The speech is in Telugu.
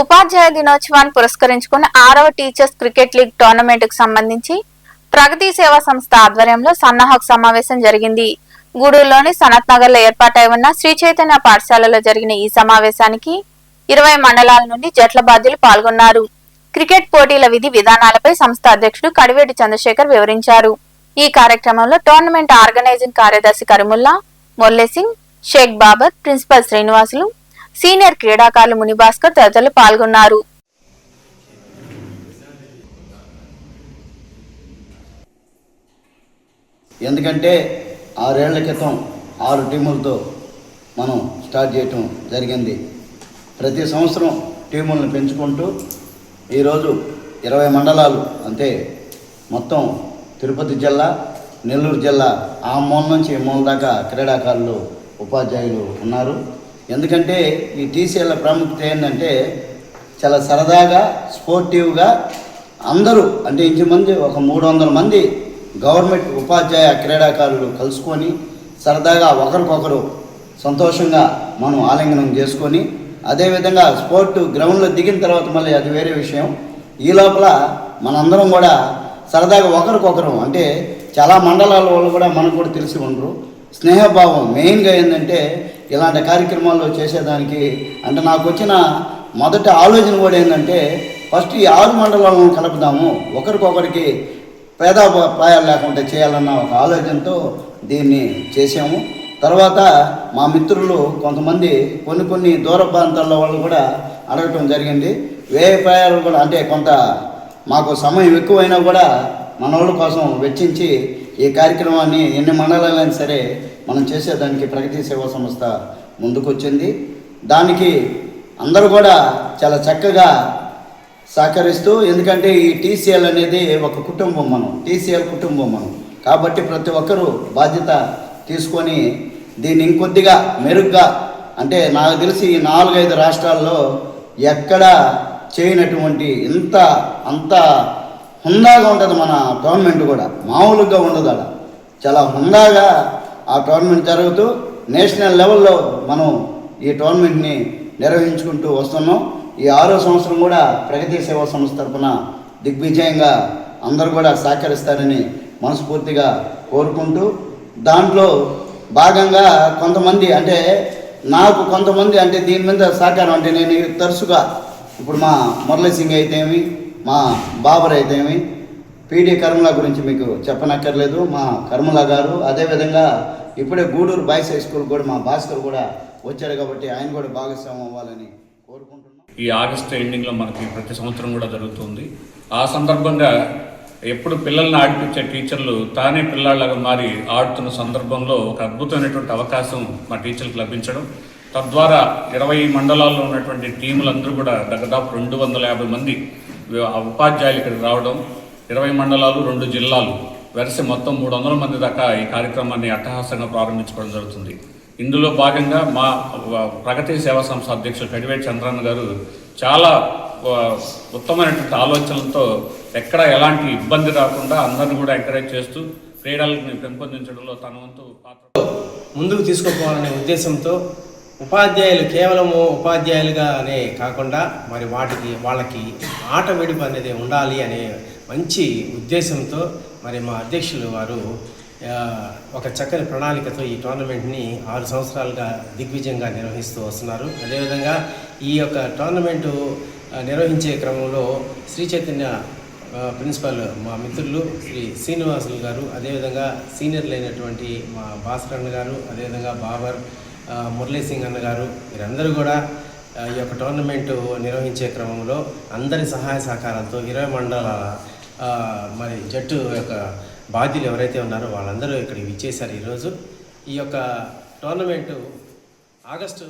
ఉపాధ్యాయ దినోత్సవాన్ని పురస్కరించుకుని ఆరవ టీచర్స్ క్రికెట్ లీగ్ టోర్నమెంట్కు సంబంధించి ప్రగతి సేవా సంస్థ ఆధ్వర్యంలో సన్నాహక సమావేశం జరిగింది. గూడూరులోని సనత్ నగర్లో ఏర్పాటై ఉన్న శ్రీ చైతన్య పాఠశాలలో జరిగిన ఈ సమావేశానికి ఇరవై మండలాల నుండి జట్ల బాధ్యులు పాల్గొన్నారు. క్రికెట్ పోటీల విధి విధానాలపై సంస్థ అధ్యక్షుడు కడివేటి చంద్రశేఖర్ వివరించారు. ఈ కార్యక్రమంలో టోర్నమెంట్ ఆర్గనైజింగ్ కార్యదర్శి కరిముల్లా మొల్లెసింగ్ షేక్ బాబర్ ప్రిన్సిపల్ శ్రీనివాసులు సీనియర్ క్రీడాకారులు మునిభాస్కర్ తదితరులు పాల్గొన్నారు. ఎందుకంటే ఆరేళ్ళ క్రితం ఆరు టీములతో మనం స్టార్ట్ చేయటం జరిగింది. ప్రతి సంవత్సరం టీములను పెంచుకుంటూ ఈరోజు ఇరవై మండలాలు అంటే మొత్తం తిరుపతి జిల్లా నెల్లూరు జిల్లా ఆ మూల నుంచి మూల దాకా క్రీడాకారులు ఉపాధ్యాయులు ఉన్నారు. ఎందుకంటే ఈ టీసీఎల్ ప్రాముఖ్యత ఏంటంటే చాలా సరదాగా స్పోర్టివ్గా అందరూ అంటే ఇంచుమంది ఒక మూడు వందల మంది గవర్నమెంట్ ఉపాధ్యాయ క్రీడాకారులు కలుసుకొని సరదాగా ఒకరికొకరు సంతోషంగా మనం ఆలింగనం చేసుకొని అదేవిధంగా స్పోర్ట్ గ్రౌండ్లో దిగిన తర్వాత మళ్ళీ అది వేరే విషయం. ఈ లోపల మనందరం కూడా సరదాగా ఒకరికొకరు అంటే చాలా మండలాల వాళ్ళు కూడా మనకు కూడా తెలిసి ఉండరు. స్నేహభావం మెయిన్గా ఏంటంటే ఇలాంటి కార్యక్రమాల్లో చేసేదానికి అంటే నాకు వచ్చిన మొదటి ఆలోచన కూడా ఏంటంటే ఫస్ట్ ఈ ఆరు మండలాలను కలుపుదాము. ఒకరికొకరికి పేదాభిప్రాయాలు లేకుండా చేయాలన్న ఒక ఆలోచనతో దీన్ని చేసాము తర్వాత మా మిత్రులు కొంతమంది కొన్ని కొన్ని దూర ప్రాంతాల వాళ్ళు కూడా అడగటం జరిగింది. వ్యయ ప్రాయాలు కూడా అంటే కొంత మాకు సమయం ఎక్కువైనా కూడా మన వాళ్ళ కోసం వెచ్చించి ఈ కార్యక్రమాన్ని ఎన్ని మండలాలైనా సరే మనం చేసేదానికి ప్రగతి సేవా సంస్థ ముందుకొచ్చింది. దానికి అందరూ కూడా చాలా చక్కగా సహకరిస్తూ ఎందుకంటే ఈ టీసీఎల్ అనేది ఒక కుటుంబం మనం టీసీఎల్ కుటుంబం మనం. కాబట్టి ప్రతి ఒక్కరూ బాధ్యత తీసుకొని దీన్ని ఇంకొద్దిగా మెరుగ్గా అంటే నాకు తెలిసి ఈ నాలుగైదు రాష్ట్రాల్లో ఎక్కడ చేయనటువంటి ఇంత అంత హుందాగా ఉంటుంది మన గవర్నమెంట్ కూడా. మామూలుగా ఉండదు అలా చాలా హుందాగా ఆ టోర్నమెంట్ జరుగుతూ నేషనల్ లెవెల్లో మనం ఈ టోర్నమెంట్ని నిర్వహించుకుంటూ వస్తున్నాం. ఈ ఆరో సంవత్సరం కూడా ప్రగతి సేవా సంస్థ తరఫున దిగ్విజయంగా అందరూ కూడా సహకరిస్తారని మనస్ఫూర్తిగా కోరుకుంటూ దాంట్లో భాగంగా కొంతమంది అంటే నాకు కొంతమంది అంటే దీని మీద సహకారం అంటే నేను తరచుగా ఇప్పుడు మా మురళీ సింగ్ అయితేమి మా బాబర్ అయితేమి పీడీ కర్మల గురించి మీకు చెప్పనక్కర్లేదు. మా కర్మల గారు అదేవిధంగా ఇప్పుడే గూడూరు బాయ్స్ హై స్కూల్ కూడా మా భాస్కర్ కూడా వచ్చాడు కాబట్టి ఆయన కూడా భాగస్వామ్యం అవ్వాలని కోరుకుంటున్నాం. ఈ ఆగస్టు ఎండింగ్లో మనకి ప్రతి సంవత్సరం కూడా జరుగుతుంది. ఆ సందర్భంగా ఎప్పుడు పిల్లల్ని ఆడిపించే టీచర్లు తానే పిల్లాళ్ళగా మారి ఆడుతున్న సందర్భంలో ఒక అద్భుతమైనటువంటి అవకాశం మా టీచర్లకు లభించడం. తద్వారా ఇరవై మండలాల్లో ఉన్నటువంటి టీములందరూ కూడా దాదాపు రెండు వందల యాభై మంది ఉపాధ్యాయులు ఇక్కడికి రావడం ఇరవై మండలాలు రెండు జిల్లాలు వెరసి మొత్తం మూడు వందల మంది దాకా ఈ కార్యక్రమాన్ని అట్టహాసంగా ప్రారంభించుకోవడం జరుగుతుంది. ఇందులో భాగంగా మా ప్రగతి సేవా సంస్థ అధ్యక్షులు కడివేటి చంద్రన్న గారు చాలా ఉత్తమమైనటువంటి ఆలోచనలతో ఎక్కడ ఎలాంటి ఇబ్బంది రాకుండా అందరిని కూడా ఎంకరేజ్ చేస్తూ క్రీడలను పెంపొందించడంలో తన వంతు పాత్ర ముందుకు తీసుకుపోవాలనే ఉద్దేశంతో ఉపాధ్యాయులు కేవలము ఉపాధ్యాయులుగానే కాకుండా మరి వాటికి వాళ్ళకి ఆట విడుపు అనేది ఉండాలి అనే మంచి ఉద్దేశంతో మరి మా అధ్యక్షులు వారు ఒక చక్కని ప్రణాళికతో ఈ టోర్నమెంట్ని ఆరు సంవత్సరాలుగా దిగ్విజయంగా నిర్వహిస్తూ వస్తున్నారు. అదేవిధంగా ఈ యొక్క టోర్నమెంటు నిర్వహించే క్రమంలో శ్రీ చైతన్య ప్రిన్సిపాల్ మా మిత్రులు శ్రీ శ్రీనివాసులు గారు అదేవిధంగా సీనియర్లు అయినటువంటి మా భాస్కర్ అన్న గారు అదేవిధంగా బాబర్ మురళీ సింగ్ అన్న గారు వీరందరూ కూడా ఈ యొక్క టోర్నమెంటు నిర్వహించే క్రమంలో అందరి సహాయ సహకారంతో ఇరవై మండలాల మరి జట్టు యొక్క బాధ్యులు ఎవరైతే ఉన్నారో వాళ్ళందరూ ఇక్కడికి విచ్చేశారు ఈరోజు. ఈ యొక్క టోర్నమెంటు ఆగస్టు